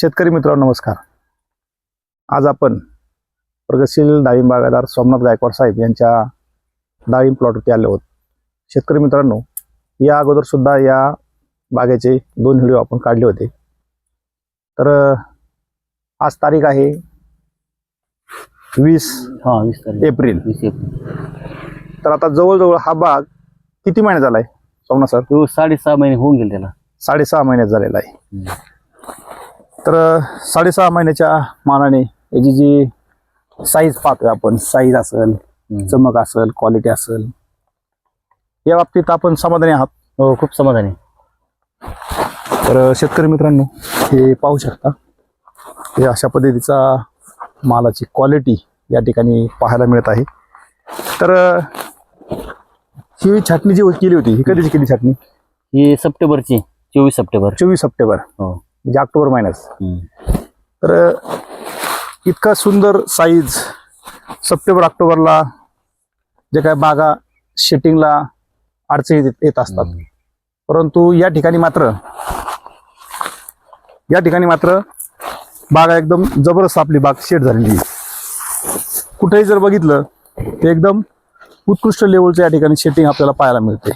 शेतकरी मित्रांनो नमस्कार. आज आपण प्रगतशील डाळिंब बागायतदार सोमनाथ गायकवाड साहेब यांच्या डाळिंब प्लॉटवरती आले आहोत. शेतकरी मित्रांनो या अगोदर सुद्धा या बागेचे दोन व्हिडिओ आपण काढले होते. तर आज तारीख आहे वीस हा वीस एप्रिल. वीस एप्रिल. तर आता जवळजवळ हा बाग किती महिने झाला आहे सोमनाथ सर? तो साडेसहा महिने होऊन गेले त्याला. साडेसहा महिन्यात झालेला आहे. तर साडेसहा महिन्याच्या मानाने याची जी साईज पाहतोय आपण साईज असेल. चमक असेल क्वालिटी असेल या बाबतीत आपण समाधानी आहात? हो खूप समाधानी. तर शेतकरी मित्रांनो हे पाहू शकता हे अशा पद्धतीचा मालाची क्वालिटी या ठिकाणी पाहायला मिळत आहे. तर ही छाटणी जी केली होती ही कधीची केली छाटणी? ही सप्टेंबरची चोवीस सप्टेंबर. चोवीस सप्टेंबर. हो. म्हणजे ऑक्टोबर महिन्यात. तर इतका सुंदर साईज सप्टेंबर ऑक्टोबरला जे काय बागा शेटिंगला अडचणी येत- असतात. परंतु या ठिकाणी मात्र या ठिकाणी मात्र बागा एकदम जबरदस्त आपली बाग शेट झालेली कुठेही जर बघितलं ते एकदम उत्कृष्ट लेवलचं या ठिकाणी शेटिंग आपल्याला पाहायला मिळते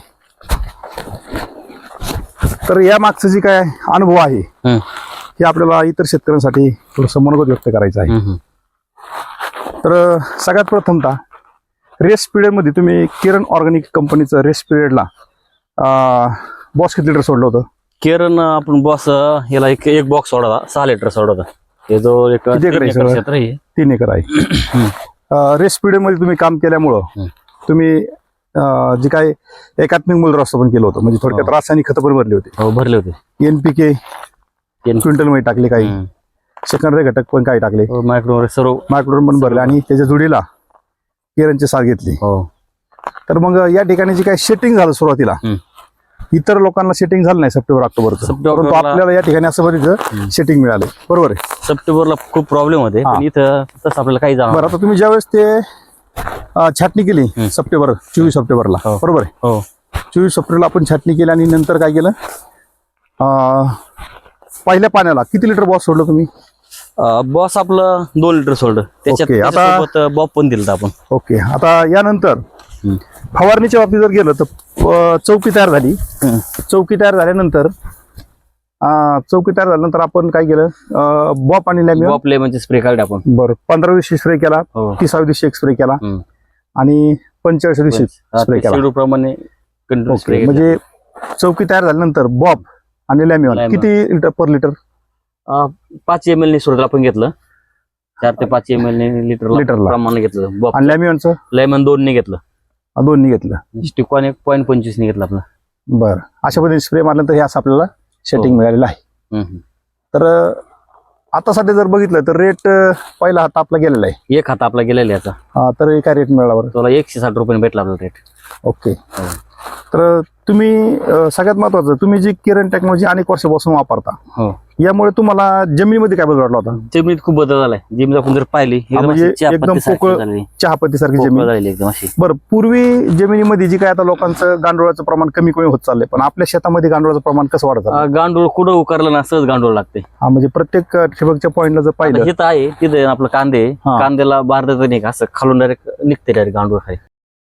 तर या मागचं जे काय अनुभव आहे. हे आपल्याला इतर शेतकऱ्यांसाठी थोडंसं मनोगत व्यक्त करायचं आहे. तर सगळ्यात प्रथमतः रेस पिरियडमध्ये तुम्ही किरण ऑर्गॅनिक कंपनीचं रेस पिरियडला बॉस किती लिटर सोडलं होतं केरन आपण बॉस याला एक एक बॉक्स सोडा सहा लिटर सोडा हे जो एक तीन एकर? क्षेत्र आहे तीन एकर आहे रेस पिरियडमध्ये तुम्ही काम केल्यामुळं. तुम्ही जे काय एकात्मिक मूलद्रस्त पण केलं होतं. म्हणजे थोडक्यात हो. रासायनिक खतं पण भरली होती. हो भरले होते. NPK NPK. क्विंटलमध्ये टाकले काही. सेकंडरी घटक पण काही टाकले. मायक्रो सर्व मायक्रोडोन पण भरले. आणि त्याच्या जोडीला केरनची साथ घेतली. हो. तर मग या ठिकाणी जे काही सेटिंग झालं सुरुवातीला हम्म. इतर लोकांना सेटिंग झालं नाही सप्टेंबर ऑक्टोबरचं सप्टेंबरला- परंतु आपल्याला या ठिकाणी असं बरीच हम्म. सेटिंग मिळाले. बरोबर आहे. सप्टेंबरला खूप प्रॉब्लेम होते. हा. पण इथं तसं आपल्याला काही बरं जाणार आता तुम्ही ज्यावेळेस ते छाटणी केली. सप्टेंबर चोवीस सप्टेंबरला हो. बरोबर आहे हो चोवीस सप्टेंबरला आपण छाटणी केली आणि नंतर काय केलं पहिल्या पाण्याला किती लिटर बॉस सोडलं तुम्ही बॉस आपलं दोन लिटर सोडलं त्याच्यात आता- बॉब पण दिलं आपण ओके आता यानंतर. फवारणीच्या बाबतीत जर गेलं तर चौकी तयार झाली. चौकी तयार झाल्यानंतर चौकी तयार झाल्यानंतर आपण काय केलं? बॉप आणि लॅमिओन बॉब लेमनचे स्प्रे काढले आपण. बरं पंधरा दिवशी स्प्रे केला हो. तिसाव्या दिवशी एक स्प्रे केला हम्म. आणि पंचेचाळीस दिवशी स्प्रे केला. शेड्यूल प्रमाणे कंटिन्यू स्प्रे ओके म्हणजे चौकी तयार झाल्यानंतर बॉब आणि लॅमिओन. किती लिटर पर लिटर पाच एम एल ने सोडलं आपण घेतलं. चार ते पाच एम एल लिटर लिटरला. प्रमाणे घेतलं बॉब आणि लॅमिओनचं लेमन दोन ने घेतलं. दोन्ही घेतलं. स्टिकॉन एक पॉईंट पंचवीस ने घेतलं आपलं. बरं अशा पद्धतीने स्प्रे मारल्यानंतर हे असं आपल्याला सेटिंग हो. मिळालेलं आहे. तर आता सध्या जर बघितलं तर रेट पहिला हात आपला गेलेला आहे एक हात आपला गेलेला याचा हा, तर काय रेट मिळाला बरं तुला एकशे साठ रुपये भेटला आपला रेट ओके हो. तर तुम्ही सगळ्यात महत्वाचं तुम्ही जी किरण टेक्नॉलॉजी अनेक वर्षापासून वापरता हो यामुळे तुम्हाला जमिनीमध्ये काय बदल वाटला होता जमिनीत खूप बदल झालाय जमीन आपण जर पाहिली एकदम म्हणजे चहापत्ती एकदम सारखी पोकळ झालेली. चहापत्तीसारखी पोकळ जमीन एकदम अशी बरं पूर्वी जमिनीमध्ये जी काय आता लोकांचं गांडोळाचं प्रमाण कमी कमी होत चाललंय पण आपल्या शेतामध्ये गांडोळाचं प्रमाण कसं वाढत चाललंय? आ, गांडूळ कुठं उकारलं ना सहज गांडूळ लागते हा म्हणजे प्रत्येक ठिबकच्या पॉईंटला जर पाहिलं हिथं आहे तिथे आपलं कांदे. हा. कांद्याला बारदाचं नाही का असं खालून डायरेक्ट निघते डायरेक्ट गांडूळ खाली